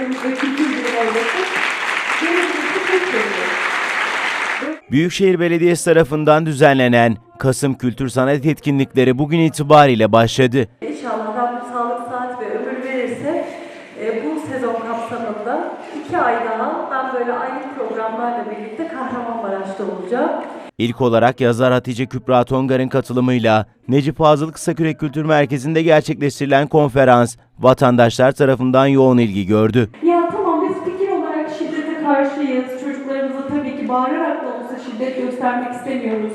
ve kültür bilim ailesi. Büyükşehir Belediyesi tarafından düzenlenen Kasım Kültür Sanat Etkinlikleri bugün itibariyle başladı. İnşallah Rabbim sağlık, saat ve ömür verirse e, bu sezon kapsamında iki ay daha ben böyle aynı programlarla birlikte Kahramanmaraş'ta olacağım. İlk olarak yazar Hatice Kübra Tongar'ın katılımıyla Necip Fazıl Kısakürek Kültür Merkezi'nde gerçekleştirilen konferans vatandaşlar tarafından yoğun ilgi gördü. Ya tamam biz fikir olarak şiddete karşıyız. Çocuklarımıza tabii ki bağırarak da olsa şiddet göstermek istemiyoruz.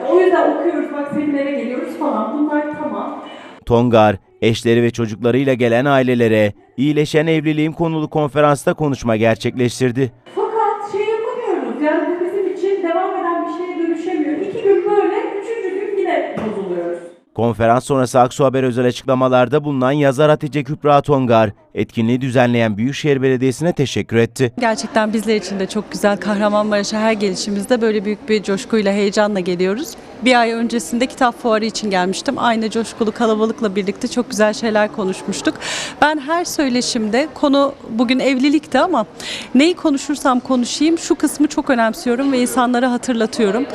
E, O yüzden okuyoruz, bak seminere geliyoruz falan. Bunlar tamam. Tongar, eşleri ve çocuklarıyla gelen ailelere iyileşen evliliğin konulu konferansta konuşma gerçekleştirdi. Fakat şey yapamıyoruz. Yani bu bizim için devam eden bir şeye dönüşemiyor. İki gün böyle, üçüncü gün yine bozuluyoruz. Konferans sonrası Aksu Haber özel açıklamalarda bulunan yazar Hatice Kübra Tongar, etkinliği düzenleyen Büyükşehir Belediyesi'ne teşekkür etti. Gerçekten bizler için de çok güzel. Kahramanmaraş'a her gelişimizde böyle büyük bir coşkuyla, heyecanla geliyoruz. Bir ay öncesinde kitap fuarı için gelmiştim. Aynı coşkulu kalabalıkla birlikte çok güzel şeyler konuşmuştuk. Ben her söyleşimde konu bugün evlilikti ama neyi konuşursam konuşayım şu kısmı çok önemsiyorum ve insanlara hatırlatıyorum.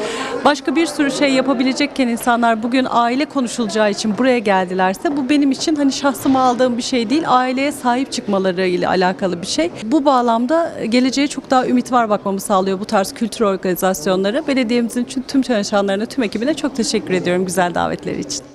Başka bir sürü şey yapabilecekken insanlar bugün aile konuşulacağı için buraya geldilerse bu benim için hani şahsıma aldığım bir şey değil. Aileye sahip çıkmalarıyla alakalı bir şey. Bu bağlamda geleceğe çok daha ümit var bakmamı sağlıyor bu tarz kültür organizasyonları. Belediyemizin tüm çalışanlarına, tüm ekibine çok teşekkür ediyorum güzel davetleri için.